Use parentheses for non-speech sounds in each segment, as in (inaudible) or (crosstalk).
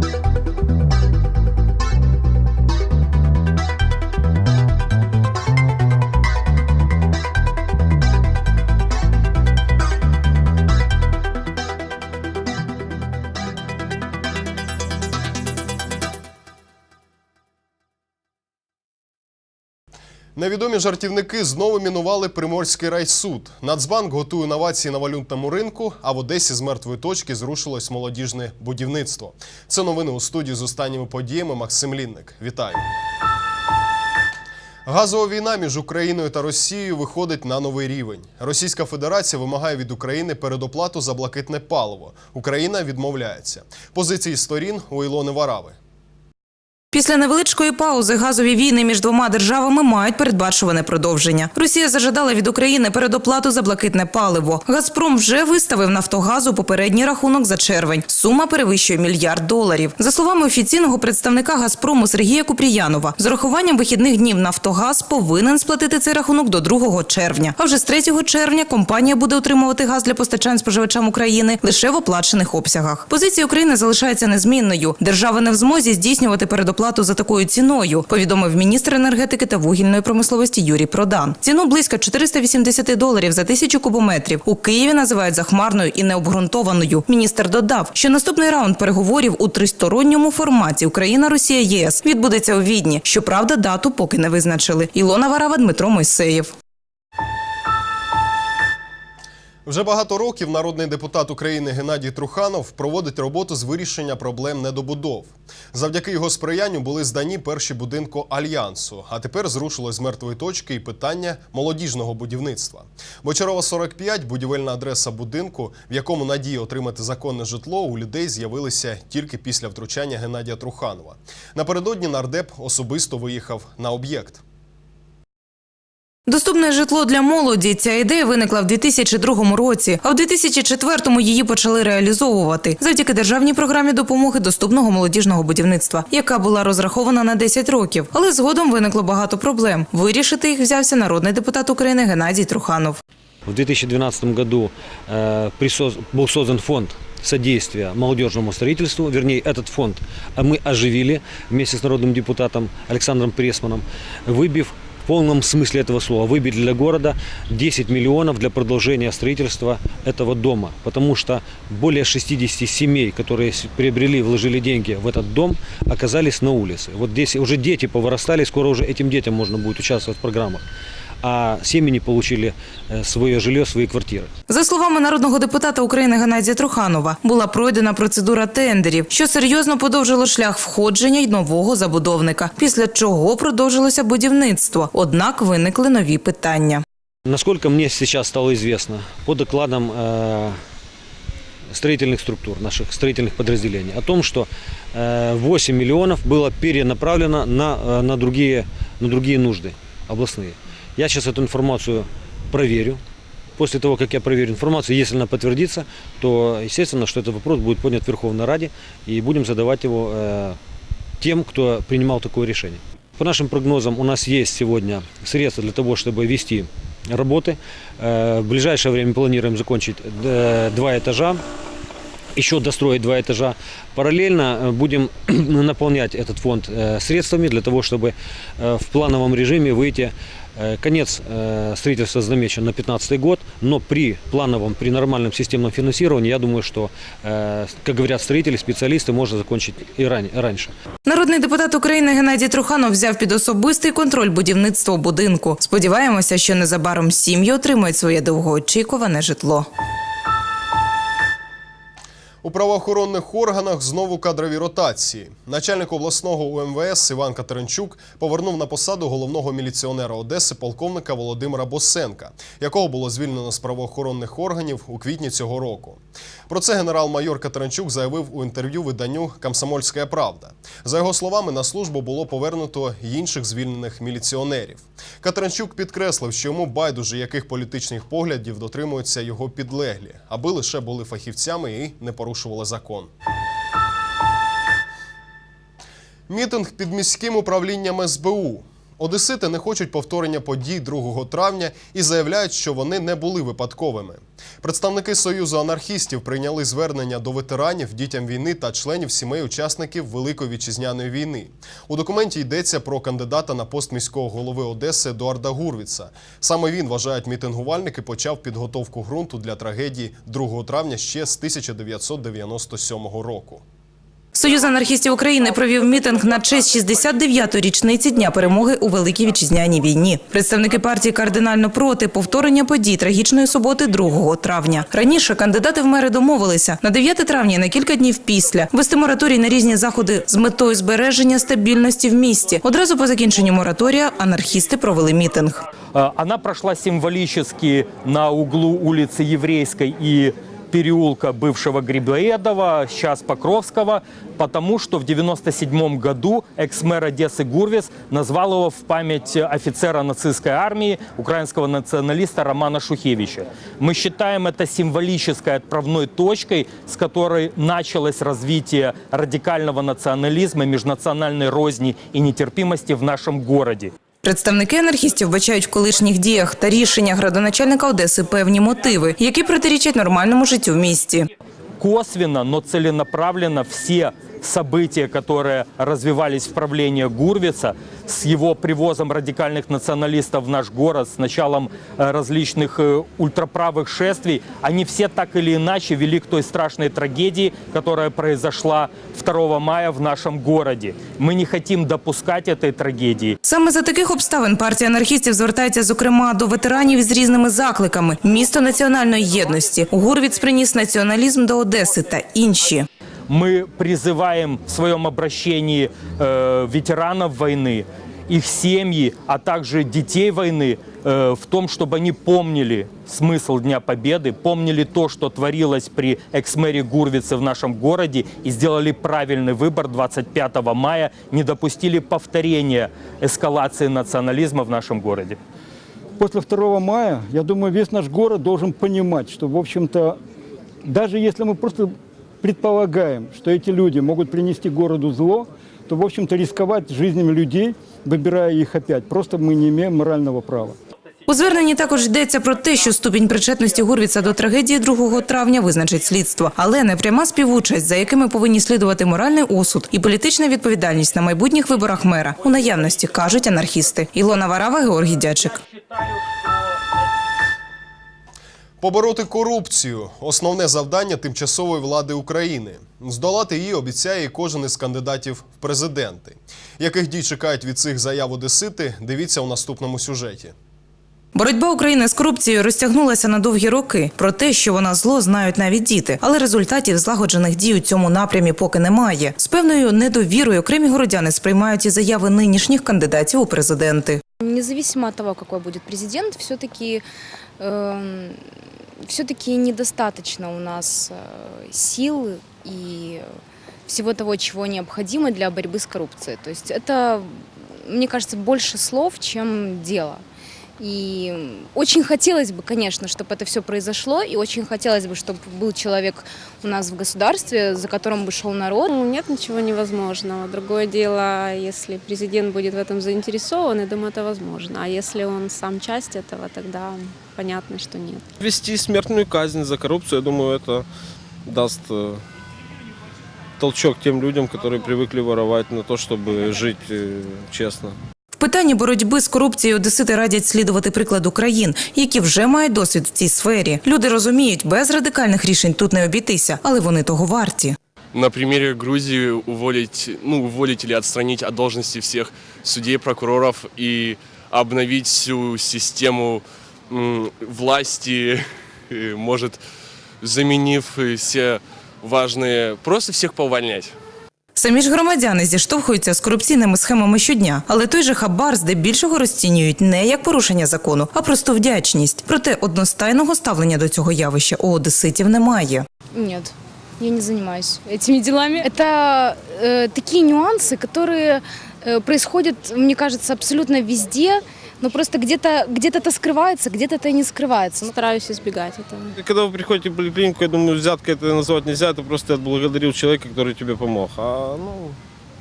Thank you. Невідомі жартівники знову мінували Приморський райсуд. Нацбанк готує новації на валютному ринку, а в Одесі з мертвої точки зрушилось молодіжне будівництво. Це новини у студії з останніми подіями. Максим Лінник. Вітаю. Газова війна між Україною та Росією виходить на новий рівень. Російська Федерація вимагає від України передоплату за блакитне паливо. Україна відмовляється. Позиції сторін у Ілони Варави. Після невеличкої паузи газові війни між двома державами мають передбачуване продовження. Росія зажадала від України передоплату за блакитне паливо. Газпром вже виставив Нафтогазу попередній рахунок за червень. Сума перевищує мільярд доларів. За словами офіційного представника Газпрому Сергія Купріянова, з урахуванням вихідних днів Нафтогаз повинен сплатити цей рахунок до 2 червня. А вже з 3 червня компанія буде отримувати газ для постачань споживачам України лише в оплачених обсягах. Позиція України залишається незмінною. Держава не в змозі здійснювати передоплату за такою ціною, повідомив міністр енергетики та вугільної промисловості Юрій Продан. Ціну близько 480 доларів за тисячу кубометрів у Києві називають захмарною і необґрунтованою. Міністр додав, що наступний раунд переговорів у тристоронньому форматі Україна, Росія, ЄС відбудеться у Відні. Щоправда, дату поки не визначили. Ілона Варава, Дмитро Мойсеєв. Вже багато років народний депутат України Геннадій Труханов проводить роботу з вирішення проблем недобудов. Завдяки його сприянню були здані перші будинку альянсу. А тепер зрушилось з мертвої точки і питання молодіжного будівництва. Бочарова 45 – будівельна адреса будинку, в якому надії отримати законне житло у людей з'явилися тільки після втручання Геннадія Труханова. Напередодні нардеп особисто виїхав на об'єкт. Доступне житло для молоді. Ця ідея виникла в 2002 році, а в 2004-му її почали реалізовувати завдяки державній програмі допомоги доступного молодіжного будівництва, яка була розрахована на 10 років. Але згодом виникло багато проблем. Вирішити їх взявся народний депутат України Геннадій Труханов. В 2012 году э, присоз- был создан фонд содействия молодежному строительству. Вернее, этот фонд а мы оживили вместе с народным депутатом Александром Пресманом, выбив в полном смысле этого слова, выбить для города 10 миллионов для продолжения строительства этого дома. Потому что более 60 семей, которые приобрели, вложили деньги в этот дом, оказались на улице. Вот здесь уже дети повырастали, скоро уже этим детям можно будет участвовать в программах. А семьи не получили э, свое жилье, свои квартиры. За словами народного депутата України Геннадія Труханова, була пройдена процедура тендерів, що серйозно подовжило шлях входження й нового забудовника. Після чого продовжилося будівництво. Однак виникли нові питання. Насколько мне сейчас стало известно, по докладам э, строительных структур, наших строительных подразделений, о том, что э, 8 миллионов было перенаправлено на, э, на, другие, на другие нужды областные. Я сейчас эту информацию проверю. После того, как я проверю информацию, если она подтвердится, то, естественно, что этот вопрос будет поднят в Верховной Раде и будем задавать его э, тем, кто принимал такое решение. По нашим прогнозам, у нас есть сегодня средства для того, чтобы вести работы. Э, В ближайшее время планируем закончить э, два этажа, еще достроить два этажа. Параллельно э, будем (clears throat) наполнять этот фонд э, средствами для того, чтобы э, в плановом режиме выйти. Э, Конец э, строительства замечен на 2015 год, но при плановом, при нормальном системном финансировании, я думаю, что, э, как говорят строители, специалисты, можно закончить и ран- раньше. Народний депутат України Геннадій Труханов взяв під особистий контроль будівництво будинку. Сподіваємося, що незабаром сім'ї отримають своє довгоочікуване житло. У правоохоронних органах знову кадрові ротації. Начальник обласного УМВС Іван Катеринчук повернув на посаду головного міліціонера Одеси полковника Володимира Босенка, якого було звільнено з правоохоронних органів у квітні цього року. Про це генерал-майор Катеринчук заявив у інтерв'ю виданню Комсомольська правда. За його словами, на службу було повернуто інших звільнених міліціонерів. Катеринчук підкреслив, що йому байдуже яких політичних поглядів дотримуються його підлеглі, аби лише були фахівцями і не порушували закон. Мітинг під міським управлінням СБУ. Одесити не хочуть повторення подій 2 травня і заявляють, що вони не були випадковими. Представники Союзу анархістів прийняли звернення до ветеранів, дітям війни та членів сімей учасників Великої вітчизняної війни. У документі йдеться про кандидата на пост міського голови Одеси Едуарда Гурвіца. Саме він, вважають мітингувальники, почав підготовку ґрунту для трагедії 2 травня ще з 1997 року. Союз анархістів України провів мітинг на честь 69-ї річниці дня перемоги у Великій вітчизняній війні. Представники партії кардинально проти повторення подій трагічної суботи 2 травня. Раніше кандидати в мери домовилися на 9 травня, на кілька днів після, вести мораторій на різні заходи з метою збереження стабільності в місті. Одразу по закінченню мораторія анархісти провели мітинг. Э, Она прошла символически на углу улицы Еврейской и переулка бывшего Грибоедова, сейчас Покровского, потому что в 97 году экс-мэр Одессы Гурвис назвал его в память офицера нацистской армии, украинского националиста Романа Шухевича. Мы считаем это символической отправной точкой, с которой началось развитие радикального национализма, межнациональной розни и нетерпимости в нашем городе. Представники анархістів бачають в колишніх діях та рішеннях градоначальника Одеси певні мотиви, які протирічать нормальному життю в місті. косвенно, но целенаправленно все события, которые развивались в правлении Гурвица, с его привозом радикальных националистов в наш город, с началом э, различных э, ультраправых шествий, они все так или иначе вели к той страшной трагедии, которая произошла 2 мая в нашем городе. Мы не хотим допускать этой трагедии. Саме за таких обставин партія анархістів звертається зокрема до ветеранів із різними закликами: місто національної єдності, Гурвіц приніс націоналізм до Одеси та інші. Мы призываем в своем обращении э, ветеранов войны, их семьи, а также детей войны э, в том, чтобы они помнили смысл Дня Победы, помнили то, что творилось при экс-мэре Гурвице в нашем городе и сделали правильный выбор 25 мая, не допустили повторения эскалации национализма в нашем городе. После 2 мая, я думаю, весь наш город должен понимать, что, в общем-то, даже если мы просто предполагаем, что эти люди могут принести городу зло, то, в общем-то, рисковать жизнями людей, выбирая их опять, просто мы не имеем морального права. У зверненні також йдеться про те, що ступінь причетності Гурвіца до трагедії 2 травня визначить слідство, але не пряма співучасть, за якими повинні слідувати моральний осуд і політична відповідальність на майбутніх виборах мера у наявності, кажуть анархісти. Ілона Варава, Георгій Дячик. Побороти корупцію основне завдання тимчасової влади України. Здолати її обіцяє і кожен із кандидатів в президенти. Яких дій чекають від цих заяв одесити? Дивіться у наступному сюжеті. Боротьба України з корупцією розтягнулася на довгі роки. Про те, що вона зло, знають навіть діти, але результатів злагоджених дій у цьому напрямі поки немає. З певною недовірою окремі городяни сприймають і заяви нинішніх кандидатів у президенти. Независимо от того, какой будет президент, все-таки все-таки недостаточно у нас э, сил и всего того, чего необходимо для борьбы с коррупцией. То есть это, мне кажется, больше слов, чем дело. И очень хотелось бы, конечно, чтобы это все произошло, и очень хотелось бы, чтобы был человек у нас в государстве, за которым бы шел народ. Ну, Нет ничего невозможного. Другое дело, если президент будет в этом заинтересован, я думаю, это возможно. А если он сам часть этого, тогда понятно, что нет. Ввести смертную казнь за коррупцию, я думаю, это даст э, толчок тем людям, которые привыкли воровать на то, чтобы жить э, честно. В питанні боротьби з корупцією одесити радять слідувати прикладу країн, які вже мають досвід в цій сфері. Люди розуміють, без радикальних рішень тут не обійтися, але вони того варті. на примере Грузии уволить, ну, уволить или отстранить от должности всех судей, прокуроров и обновить всю систему м, власти, (laughs) э, может, заменив э, все важные, просто всех поувольнять. Самі ж громадяни зіштовхуються з корупційними схемами щодня, але той же хабар здебільшого розцінюють не як порушення закону, а просто вдячність. Проте одностайного ставлення до цього явища у одеситів немає. Нет, я не занимаюсь этими делами. Это э, такие нюансы, которые э, происходят, мне кажется, абсолютно везде, Но просто где-то где это скрывается, где-то это не скрывается. Ну, Стараюсь избегать этого. И когда вы приходите в поликлинику, я думаю, взяткой это назвать нельзя, это просто ты отблагодарил человека, который тебе помог. А, ну,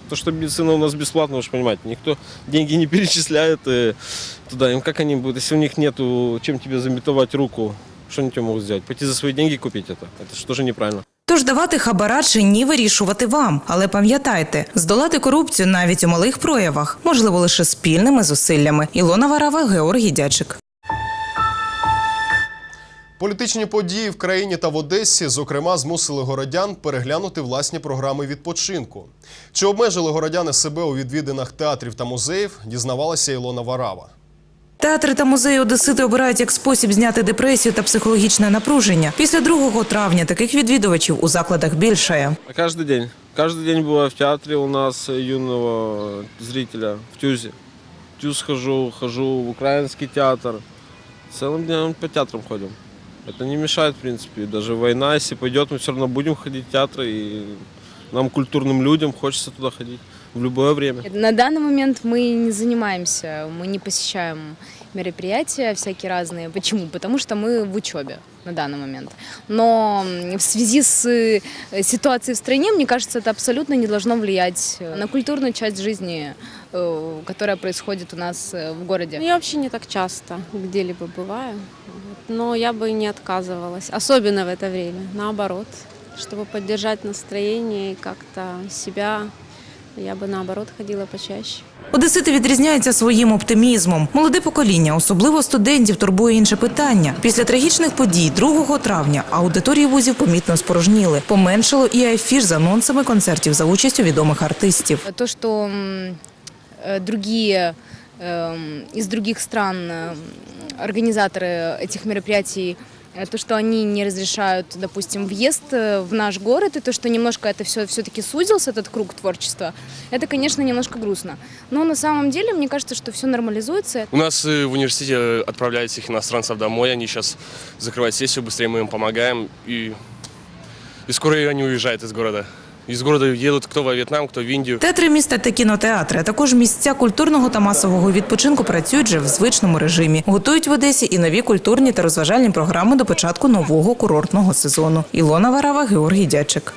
То, что медицина у нас бесплатная, же понимаете, никто деньги не перечисляет э, туда. Им как они будут, если у них нету чем тебе забинтовать руку, что они тебе могут сделать? Пойти за свои деньги купить это? Это же тоже неправильно. Тож давати хабара чи ні вирішувати вам. Але пам'ятайте, здолати корупцію навіть у малих проявах можливо лише спільними зусиллями. Ілона Варава, Георгій Дячик. Політичні події в країні та в Одесі, зокрема, змусили городян переглянути власні програми відпочинку. Чи обмежили городяни себе у відвідинах театрів та музеїв, дізнавалася Ілона Варава. Театри та музеї Одесити обирають як спосіб зняти депресію та психологічне напруження. Після 2 травня таких відвідувачів у закладах більшає. А каждый день. Каждый день бываю в театре у нас э, юного зрителя в Тюзе. В Тюз хожу, хожу в украинский театр. Целым днем по театрам ходим. Это не мешает, в принципе. Даже война, если пойдет, мы все равно будем ходить в театры. И нам, культурным людям, хочется туда ходить в любое время. На данный момент мы не занимаемся, мы не посещаем мероприятия всякие разные. Почему? Потому что мы в учебе на данный момент. Но м, в связи с э, ситуацией в стране, мне кажется, это абсолютно не должно влиять э, на культурную часть жизни, э, которая происходит у нас э, в городе. Ну, Я вообще не так часто где-либо бываю, вот, но я бы не отказывалась, особенно в это время, наоборот, чтобы поддержать настроение и как-то себя, я бы наоборот ходила почаще. Одесити відрізняються своїм оптимізмом. Молоде покоління, особливо студентів, турбує інше питання. Після трагічних подій 2 травня аудиторії вузів помітно спорожніли. Поменшало і афіш з анонсами концертів за участю відомих артистів. То, что м, э, другие эм, из других стран эм, организаторы этих мероприятий э, то, что они не разрешают, допустим, въезд э, в наш город, и то, что немножко это все все-таки сузился, этот круг творчества, это, конечно, немножко грустно. Но на самом деле, мне кажется, что все нормализуется. У нас э, в университете отправляют всех иностранцев домой, они сейчас закрывают сессию, быстрее мы им помогаем, и, и скоро они уезжают из города. Из города едут кто во В'єтнам, кто в Індію. Театри міста та кінотеатри, а також місця культурного та масового відпочинку працюють вже в звичному режимі. Готують в Одесі і нові культурні та розважальні програми до початку нового курортного сезону. Ілона Варава, Георгій Дячик.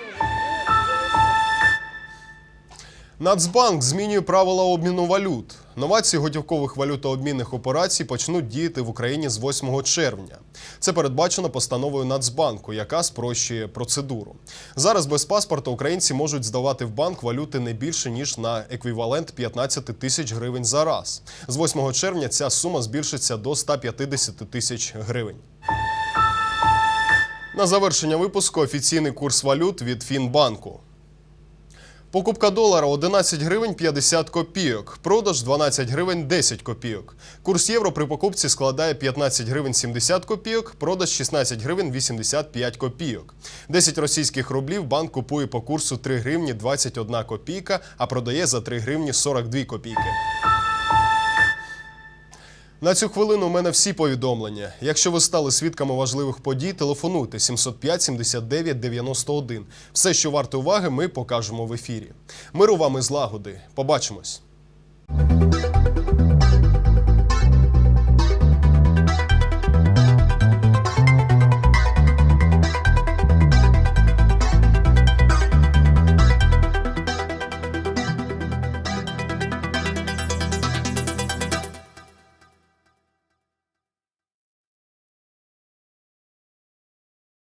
Нацбанк змінює правила обміну валют. Новації готівкових валютообмінних операцій почнуть діяти в Україні з 8 червня. Це передбачено постановою Нацбанку, яка спрощує процедуру. Зараз без паспорта українці можуть здавати в банк валюти не більше ніж на еквівалент 15 тисяч гривень за раз. З 8 червня ця сума збільшиться до 150 тисяч гривень. На завершення випуску офіційний курс валют від Фінбанку. Покупка долара 11 гривень 50 копійок, продаж 12 гривень 10 копійок. Курс євро при покупці складає 15 гривень 70 копійок, продаж 16 гривень 85 копійок. 10 російських рублів банк купує по курсу 3 гривні 21 копійка, а продає за 3 гривні 42 копійки. На цю хвилину у мене всі повідомлення. Якщо ви стали свідками важливих подій, телефонуйте 705 79 91. Все, що варте уваги, ми покажемо в ефірі. Миру вам і злагоди. Побачимось.